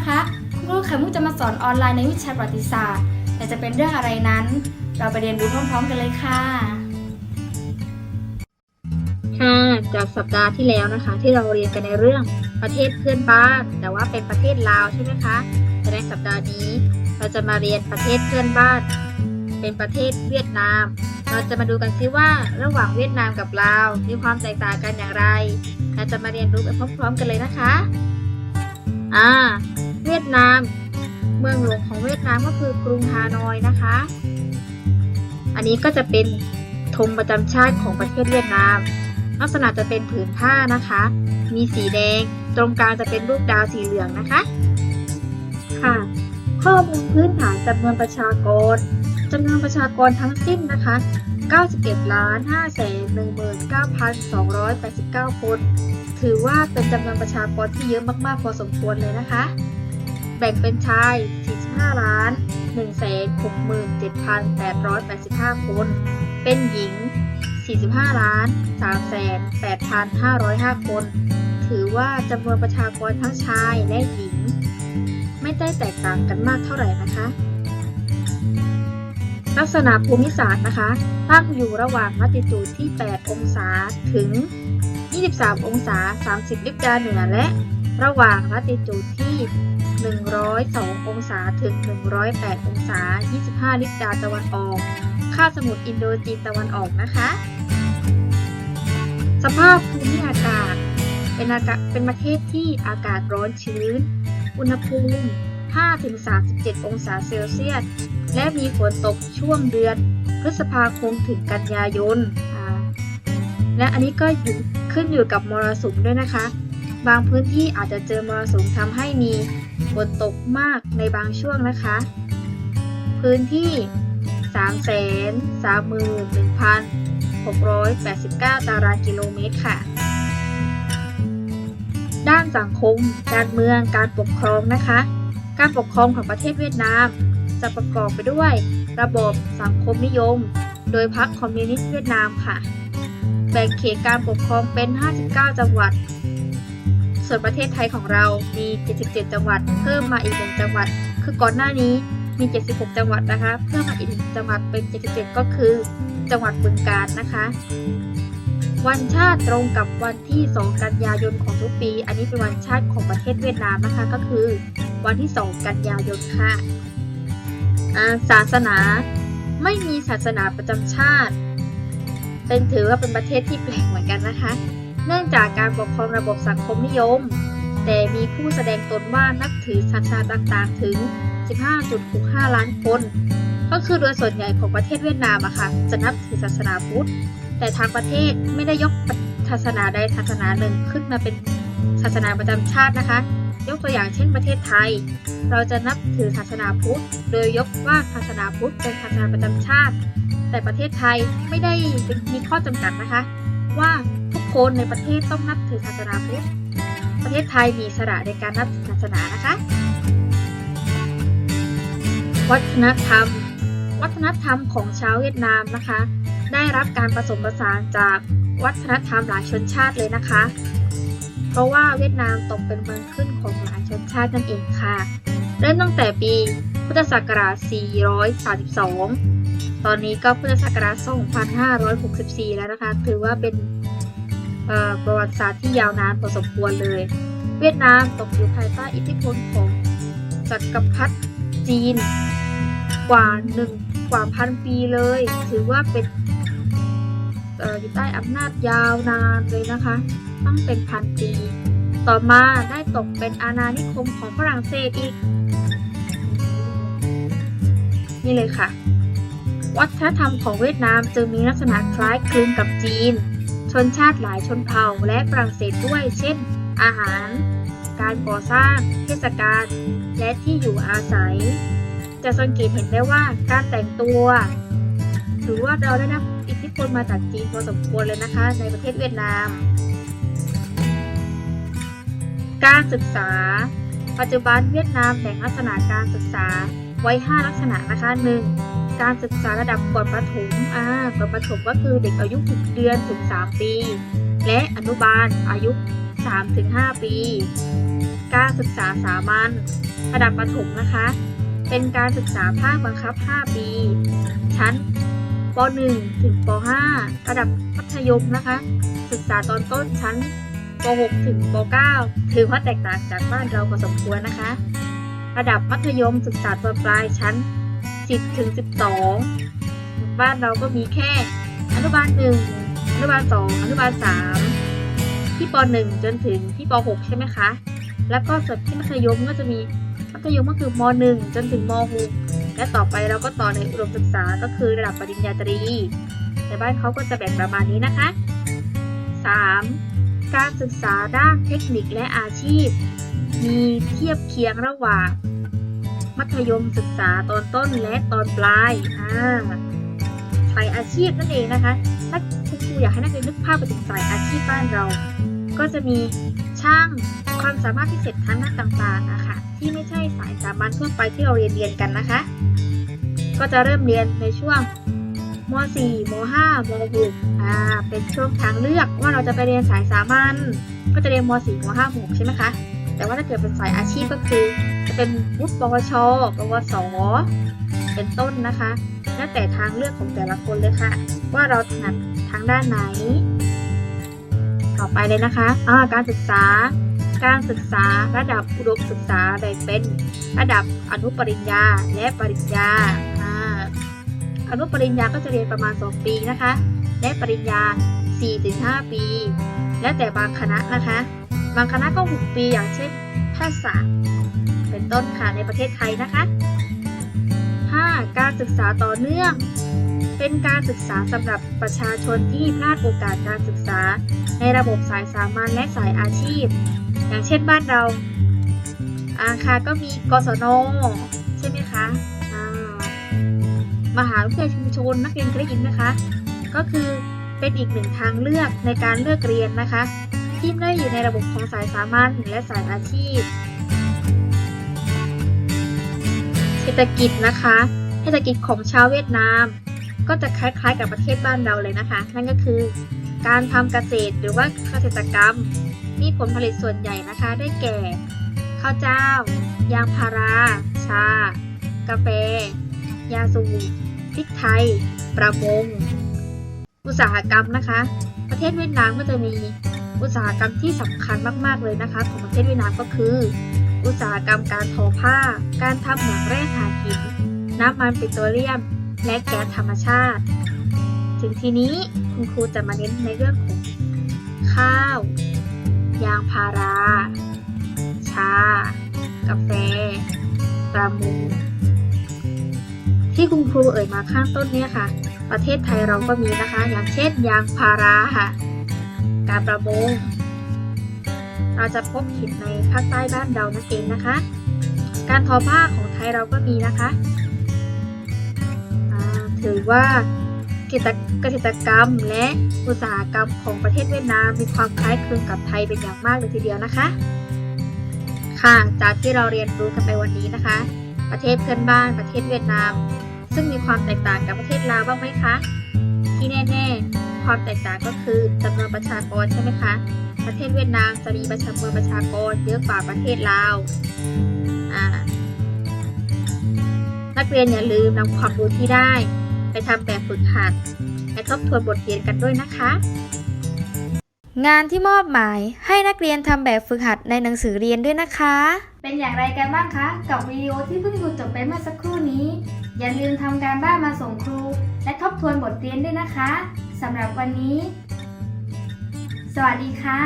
นะคะคุณครูไข่มุกจะมาสอนออนไลน์ในวิชาประวัติศาสตร์ แต่จะเป็นเรื่องอะไรนั้น เราไปเรียนรู้พร้อมๆกันเลยค่ะ ค่ะ จากสัปดาห์ที่แล้วนะคะ ที่เราเรียนกันในเรื่องประเทศเพื่อนบ้าน แต่ว่าเป็นประเทศลาวใช่ไหมคะแต่ในสัปดาห์นี้ เราจะมาเรียนประเทศเพื่อนบ้าน เป็นประเทศเวียดนาม เราจะมาดูกันซิว่าระหว่างเวียดนามกับลาวมีความแตกต่างกันอย่างไร เราจะมาเรียนรู้ไปพร้อมๆกันเลยนะคะ อ่า วียดนาม เมืองหลวงของเวียดนามก็คือกรุงฮานอยนะคะ อันนี้ก็จะเป็นธงประจำชาติของประเทศเวียดนาม ลักษณะจะเป็นผืนผ้านะคะ มีสีแดง ตรงกลางจะเป็นรูปดาวสีเหลืองนะคะ ค่ะ ข้อมูลพื้นฐานจำนวนประชากรจำนวนประชากรทั้งสิ้นนะคะ 91ล้าน5แสน19,289 คน ถือว่าเป็นจำนวนประชากรที่เยอะมาก ๆ พอสมควรเลยนะคะ แบ่งเป็นชาย 45 ล้าน 167,885 คน เป็นหญิง 45 ล้าน3แสน8,505 คน ถือว่าจำนวนประชากรทั้งชายและหญิง ไม่ได้แตกต่างกันมากเท่าไหร่นะคะ ลักษณะภูมิศาสตร์นะคะ ตั้งอยู่ระหว่างลัติจูดที่ 8 องศาถึง 23 องศา 30 ลิบดาเหนือและระหว่างลัติจูดที่ 102 องศาถึง 108 องศา 25 ลิบดาตะวันออก ค่าสมุทรอินโดจีนตะวันออกนะคะ สภาพภูมิอากาศ เป็นอากาศเป็นประเทศที่อากาศร้อนชื้น อุณหภูมิ 5-37 องศาเซลเซียส และมีฝนตกช่วงเดือนพฤษภาคมถึงกันยายน และอันนี้ก็ขึ้นอยู่กับมรสุมด้วยนะคะ บางพื้นที่อาจจะเจอมรสุมทำให้มี ฝนตกมากในบางช่วงนะคะ พื้นที่ 331,689 ตารางกิโลเมตรค่ะ ด้านสังคม การเมือง การปกครองนะคะ การปกครองของประเทศเวียดนาม จะประกอบไปด้วยระบบสังคมนิยม โดยพรรคคอมมิวนิสต์เวียดนามค่ะ แบ่งเขตการปกครองเป็น 59 จังหวัด ส่วนประเทศไทยของเรามี 77 จังหวัด เพิ่มมาอีกหนึ่งจังหวัด คือก่อนหน้านี้มี 76 จังหวัดนะคะ เพิ่มมาอีกหนึ่งจังหวัดเป็น 77 ก็คือ จังหวัดบึงกาฬนะคะ วันชาติตรงกับวันที่ 2 กันยายนของทุกปี อันนี้เป็นวันชาติของประเทศเวียดนามนะคะ ก็คือ วันที่ 2 กันยายนค่ะาศาสนาไม่มีศาสนาประจำชาติ เป็นถือว่าเป็นประเทศที่แปลกเหมือนกันนะคะ เนื่องจากการปกครองระบบสังคมนิยม แต่มีผู้แสดงตนว่านับถือศาสนาต่างๆ ถึง 15.65 ล้านคน ก็คือโดยส่วนใหญ่ของประเทศเวียดนามอะค่ะ จะนับถือศาสนาพุทธ แต่ทางประเทศไม่ได้ยกศาสนาใดศาสนาหนึ่งขึ้นมาเป็นศาสนาประจำชาตินะคะ ยกตัวอย่างเช่นประเทศไทย เราจะนับถือศาสนาพุทธ โดยยกว่าศาสนาพุทธเป็นศาสนาประจำชาติ แต่ประเทศไทยไม่ได้มีข้อจำกัดนะคะ ว่า คนในประเทศต้องนับถือศาสนาพุทธ ประเทศไทยมีสระในการนับถือศาสนานะคะ วัฒนธรรม วัฒนธรรมของชาวเวียดนามนะคะ ได้รับการผสมผสานจากวัฒนธรรมหลายชนชาติเลยนะคะ เพราะว่าเวียดนามตกเป็นเมืองขึ้นของหลายชนชาตินั่นเองค่ะ เริ่มตั้งแต่ปีพุทธศักราช 432 ตอนนี้ก็พุทธศักราช 2564 แล้วนะคะ ถือว่าเป็น ประวัติศาสตร์ที่ยาวนานพอสมควรเลย เวียดนามตกอยู่ภายใต้อิทธิพลของจักรพรรดิจีน กว่าหนึ่งกว่าพันปีเลย ถือว่าเป็นอยู่ใต้อำนาจยาวนานเลยนะคะ ตั้งเป็นพันปี ต่อมาได้ตกเป็นอาณานิคมของฝรั่งเศสอีก นี่เลยค่ะ วัฒนธรรมของเวียดนามจึงมีลักษณะคล้ายคลึงกับจีน ชนชาติหลายชนเผ่าและฝรั่งเศสด้วย เช่น อาหาร การก่อสร้าง เทศกาล และที่อยู่อาศัย จะสังเกตเห็นได้ว่าการแต่งตัว ถือว่าเราได้รับอิทธิพลมาจากจีนพอสมควรเลยนะคะ ในประเทศเวียดนาม การศึกษา ปัจจุบันเวียดนามแบ่งลักษณะการศึกษาไว้ 5 ลักษณะนะคะ 1. การศึกษาระดับก่อนประถมอ่าก่อนประถมก็คือเด็กอายุ 6 เดือนถึง 3 ปี และอนุบาลอายุ 3-5 ปี การศึกษาสามัญระดับประถมนะคะ เป็นการศึกษาภาคบังคับ 5 ปี ชั้นป .1 ถึงป .5 ระดับมัธยมนะคะ ศึกษาตอนต้นชั้นป .6 ถึงป .9 ถือว่าแตกต่างจากบ้านเราพอสมควรนะคะ ระดับมัธยมศึกษาตอนปลายชั้น 10ถึง12 บ้านเราก็มีแค่อนุบาล1อนุบาล 2 อนุบาล 3 ที่ป .1 จนถึงที่ป .6 ใช่ไหมคะ แล้วก็ส่วนที่มัธยมก็จะมีมัธยมก็คือม .1 จนถึงม .6 และต่อไปเราก็ต่อในอุดมศึกษาก็คือระดับปริญญาตรีแต่บ้านเขาก็จะแบ่งประมาณนี้นะคะ 3. การศึกษาด้านเทคนิคและอาชีพ มีเทียบเคียงระหว่าง มัธยมศึกษาตอนต้นและตอนปลายอ่าสายอาชีพนั่นเองนะคะ ถ้าคุณครูอยากให้นักเรียนนึกภาพไปถึงสายอาชีพบ้านเรา ก็จะมีช่างความสามารถพิเศษทางด้านต่างๆนะคะที่ไม่ใช่สายสามัญทั่วไปที่เราเรียนเรียนกันนะคะ ก็จะเริ่มเรียนในช่วงม .4 ม .5 ม .6 อ่า เป็นช่วงทางเลือกว่าเราจะไปเรียนสายสามัญ ก็จะเรียนม .4 ม .5 ม .6 ใช่ไหมคะ แต่ว่าถ้าเกิดเป็นสายอาชีพก็คือ จะเป็นวุฒิปวชปวส เป็นต้นนะคะ แล้วแต่ทางเลือกของแต่ละคนเลยค่ะ ว่าเราถนัดทางด้านไหน ต่อไปเลยนะคะอ่าการศึกษา การศึกษาระดับอุดมศึกษาแบ่งเป็นระดับอนุปริญญาและปริญญาอนุปริญญาก็จะเรียนประมาณ 2 ปีนะคะ และปริญญา 4-5 ปี แล้วแต่บางคณะนะคะ บางคณะก็ 6 ปีอย่างเช่นภาษาสตร์ ต้นค่ะในประเทศไทยนะคะ 5. การศึกษาต่อเนื่อง เป็นการศึกษาสำหรับประชาชนที่พลาดโอกาสการศึกษา ในระบบสายสามัญและสายอาชีพ อย่างเช่นบ้านเราอาคาก็มีกศนใช่ไหมคะมหาวิทยาลัยชุมชนนักเรียนเคยได้ยินไหมคะ ก็คือเป็นอีกหนึ่งทางเลือกในการเลือกเรียนนะคะ ที่ไม่ได้อยู่ในระบบของสายสามัญและสายอาชีพ ศรษฐกิจนะคะ เศรษฐกิจของชาวเวียดนาม ก็จะคล้ายๆกับประเทศบ้านเราเลยนะคะ นั่นก็คือ การทำเกษตรหรือว่าเกษตรกรรม มีผลผลิตส่วนใหญ่นะคะ ได้แก่ ข้าวเจ้า ยางพารา ชา กาแฟ ยาสูบพริกไทย ประมง อุตสาหกรรมนะคะ ประเทศเวียดนามก็จะมีอุตสาหกรรมที่สำคัญมาก ๆ เลยนะคะ ของประเทศเวียดนามก็คือ อุตสาหกรรมการทอผ้า การทำเหมืองแร่ถ่านหิน น้ำมันปิโตรเลียม และแก๊สธรรมชาติ ถึงทีนี้คุณครูจะมาเน้นในเรื่องของ ข้าว ยางพารา ชา กาแฟ ประมงที่คุณครูเอ่ยมาข้างต้นเนี่ยค่ะ ประเทศไทยเราก็มีนะคะ อย่างเช่นยางพาราค่ะ การประมง เราจะพบเห็นในภาคใต้บ้านเรานั่นเองนะคะ การทอผ้าของไทยเราก็มีนะคะถือว่าเกษตรเกษตรกรรมและอุตสาหกรรมของประเทศเวียดนามมีความคล้ายคลึงกับไทยเป็นอย่างมากเลยทีเดียวนะคะ ค่ะ จากที่เราเรียนรู้กันไปวันนี้นะคะ ประเทศเพื่อนบ้านประเทศเวียดนาม ซึ่งมีความแตกต่างกับประเทศลาวบ้างไหมคะ ที่แน่ ๆ ความแตกต่างก็คือจำนวนประชากรใช่ไหมคะ ประเทศเวียดนามจะมีประชากรประชากรเยอะกว่าประเทศลาวอ่านักเรียนอย่าลืมนำความรู้ที่ได้ ไปทำแบบฝึกหัดและทบทวนบทเรียนกันด้วยนะคะ งานที่มอบหมายให้นักเรียนทำแบบฝึกหัดในหนังสือเรียนด้วยนะคะ เป็นอย่างไรกันบ้างคะกับวิดีโอที่เพิ่งดูจบไปเมื่อสักครู่นี้ อย่าลืมทำการบ้านมาส่งครู และทบทวนบทเรียนด้วยนะคะสำหรับวันนี้ สวัสดีค่ะ